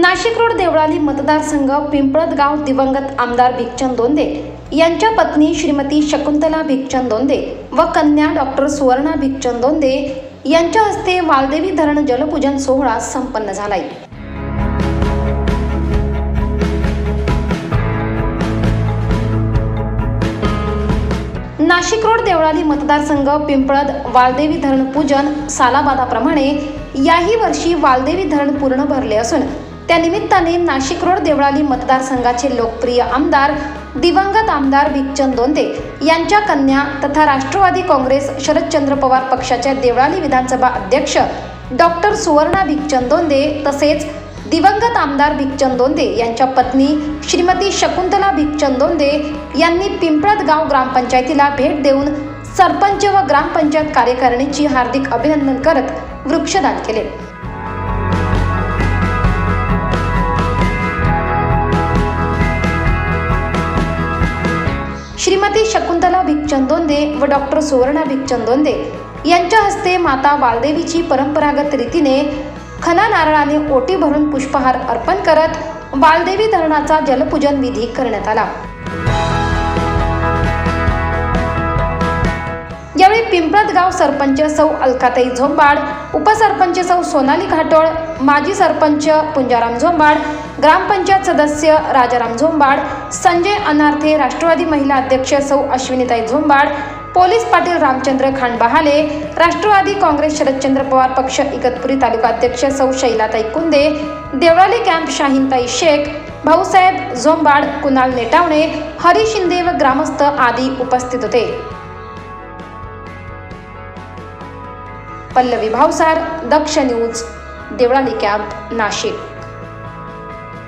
Nashik road Deolali मतदारसंघ पिंपळद गाव दिवंगत आमदार भिकचंद दोंदे यांच्या पत्नी श्रीमती शकुंतला भिकचंद दोंदे व कन्या डॉक्टर सुवर्णा भिकचंद दोंदे यांच्या हस्ते वालदेवी धरण जलपूजन सोहळा संपन्न झालाय. नाशिक रोड देवळाली मतदारसंघ पिंपळद वालदेवी धरण पूजन सालाबादाप्रमाणे याही वर्षी वालदेवी धरण पूर्ण भरले असून त्या निमित्ताने नाशिक रोड देवळाली मतदारसंघाचे लोकप्रिय आमदार दिवंगत आमदार भिकचंद दोंदे यांच्या कन्या तथा राष्ट्रवादी काँग्रेस शरदचंद्र पवार पक्षाच्या देवळाली विधानसभा अध्यक्ष डॉक्टर सुवर्णा भिकचंद दोंदे तसेच दिवंगत आमदार भिकचंद दोंदे यांच्या पत्नी श्रीमती शकुंतला भिकचंद दोंदे यांनी पिंपळत गाव ग्रामपंचायतीला भेट देऊन सरपंच व ग्रामपंचायत कार्यकारिणीची हार्दिक अभिनंदन करत वृक्षदान केले. शकुंतला भिकचंदोंदे व डॉक्टर सुवर्णा भिकचंदोंदे यांच्या हस्ते माता बालदेवीची परंपरागत रीतीने खना नारळाने ओटी भरून पुष्पहार अर्पण करत बालदेवी धरणाचा जलपूजन विधी करण्यात आला. यावेळी पिंपळद गाव सरपंच सौ अलकाताई झोंबाड उपसरपंच सौ सोनाली घाटोळ माजी सरपंच पुंजाराम झोंबाड ग्रामपंचायत सदस्य राजाराम झोंबाड संजय अनार्थे राष्ट्रवादी महिला अध्यक्ष सौ अश्विनीताई झोंबाड पोलीस पाटील रामचंद्र खांडबहाले राष्ट्रवादी काँग्रेस शरदचंद्र पवार पक्ष इगतपुरी तालुका अध्यक्ष सौ शैलाताई कुंदे देवळाली कॅम्प शाहीनताई शेख भाऊसाहेब झोंबाड कुणाल नेटावणे हरी शिंदे व ग्रामस्थ आदी उपस्थित होते. Pallavi Bhavsar Daksh news Devlali camp Nashik.